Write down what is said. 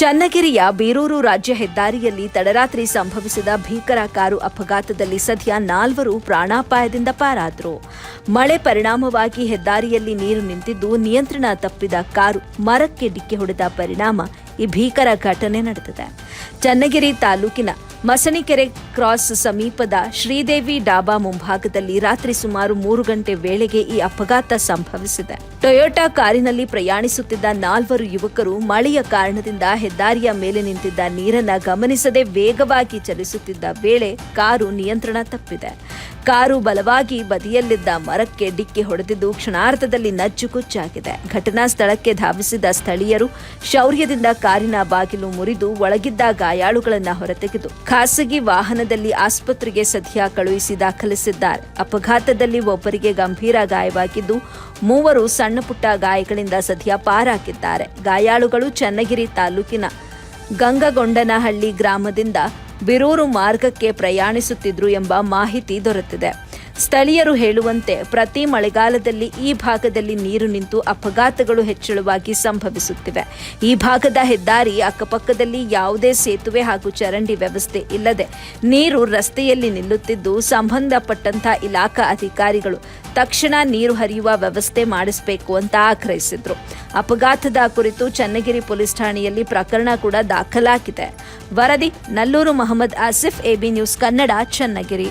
ಚನ್ನಗಿರಿಯ ಬೀರೂರು ರಾಜ್ಯ ಹೆದ್ದಾರಿಯಲ್ಲಿ ತಡರಾತ್ರಿ ಸಂಭವಿಸಿದ ಭೀಕರ ಕಾರು ಅಪಘಾತದಲ್ಲಿ ಸದ್ಯ ನಾಲ್ವರು ಪ್ರಾಣಾಪಾಯದಿಂದ ಪಾರಾದ್ರು. ಮಳೆ ಪರಿಣಾಮವಾಗಿ ಹೆದ್ದಾರಿಯಲ್ಲಿ ನೀರು ನಿಂತಿದ್ದು ನಿಯಂತ್ರಣ ತಪ್ಪಿದ ಕಾರು ಮರಕ್ಕೆ ಡಿಕ್ಕಿ ಹೊಡೆದ ಪರಿಣಾಮ ಈ ಭೀಕರ ಘಟನೆ ನಡೆದಿದೆ. ಚನ್ನಗಿರಿ ತಾಲೂಕಿನ ಮಸಣಿಕೆರೆ ಕ್ರಾಸ್ ಸಮೀಪದ ಶ್ರೀದೇವಿ ಡಾಬಾ ಮುಂಭಾಗದಲ್ಲಿ ರಾತ್ರಿ ಸುಮಾರು ಮೂರು ಗಂಟೆ ವೇಳೆಗೆ ಈ ಅಪಘಾತ ಸಂಭವಿಸಿದೆ. ಟೊಯೋಟಾ ಕಾರಿನಲ್ಲಿ ಪ್ರಯಾಣಿಸುತ್ತಿದ್ದ ನಾಲ್ವರು ಯುವಕರು ಮಳೆಯ ಕಾರಣದಿಂದ ಹೆದ್ದಾರಿಯ ಮೇಲೆ ನಿಂತಿದ್ದ ನೀರನ್ನ ಗಮನಿಸದೆ ವೇಗವಾಗಿ ಚಲಿಸುತ್ತಿದ್ದ ವೇಳೆ ಕಾರು ನಿಯಂತ್ರಣ ತಪ್ಪಿದೆ. ಕಾರು ಬಲವಾಗಿ ಬದಿಯಲ್ಲಿದ್ದ ಮರಕ್ಕೆ ಡಿಕ್ಕಿ ಹೊಡೆದಿದ್ದು ಕ್ಷಣಾರ್ಧದಲ್ಲಿ ನಜ್ಜುಗುಜ್ಜಾಗಿದೆ ಘಟನಾ ಸ್ಥಳಕ್ಕೆ ಧಾವಿಸಿದ ಸ್ಥಳೀಯರು ಶೌರ್ಯದಿಂದ ಕಾರಿನ ಬಾಗಿಲು ಮುರಿದು ಒಳಗಿದ್ದ ಗಾಯಾಳುಗಳನ್ನು ಹೊರತೆಗೆದು ಖಾಸಗಿ ವಾಹನದಲ್ಲಿ ಆಸ್ಪತ್ರೆಗೆ ಸದ್ಯ ಕಳುಹಿಸಿ ದಾಖಲಿಸಿದ್ದಾರೆ. ಅಪಘಾತದಲ್ಲಿ ಒಬ್ಬರಿಗೆ ಗಂಭೀರ ಗಾಯವಾಗಿದ್ದು, ಮೂವರು ಸಣ್ಣಪುಟ್ಟ ಗಾಯಗಳಿಂದ ಸದ್ಯ ಪಾರಾಗಿದ್ದಾರೆ. ಗಾಯಾಳುಗಳು ಚನ್ನಗಿರಿ ತಾಲೂಕಿನ ಗಂಗಗೊಂಡನಹಳ್ಳಿ ಗ್ರಾಮದಿಂದ ಬಿರೂರು ಮಾರ್ಗಕ್ಕೆ ಪ್ರಯಾಣಿಸುತ್ತಿದ್ರು ಎಂಬ ಮಾಹಿತಿ ದೊರೆತಿದೆ. ಸ್ಥಳೀಯರು ಹೇಳುವಂತೆ ಪ್ರತಿ ಮಳೆಗಾಲದಲ್ಲಿ ಈ ಭಾಗದಲ್ಲಿ ನೀರು ನಿಂತು ಅಪಘಾತಗಳು ಹೆಚ್ಚಳವಾಗಿ ಸಂಭವಿಸುತ್ತಿವೆ. ಈ ಭಾಗದ ಹೆದ್ದಾರಿ ಅಕ್ಕಪಕ್ಕದಲ್ಲಿ ಯಾವುದೇ ಸೇತುವೆ ಹಾಗೂ ಚರಂಡಿ ವ್ಯವಸ್ಥೆ ಇಲ್ಲದೆ ನೀರು ರಸ್ತೆಯಲ್ಲಿ ನಿಲ್ಲುತ್ತಿದ್ದು ಸಂಬಂಧಪಟ್ಟಂತಹ ಇಲಾಖಾ ಅಧಿಕಾರಿಗಳು ತಕ್ಷಣ ನೀರು ಹರಿಯುವ ವ್ಯವಸ್ಥೆ ಮಾಡಿಸಬೇಕು ಅಂತ ಆಗ್ರಹಿಸಿದ್ರು. ಅಪಘಾತದ ಕುರಿತು ಚನ್ನಗಿರಿ ಪೊಲೀಸ್ ಠಾಣೆಯಲ್ಲಿ ಪ್ರಕರಣ ಕೂಡ ದಾಖಲಾಗಿದೆ. ವರದಿ, ನಲ್ಲೂರು ಮಹಮ್ಮದ್ ಆಸಿಫ್, ಎಬಿ ನ್ಯೂಸ್ ಕನ್ನಡ, ಚನ್ನಗಿರಿ.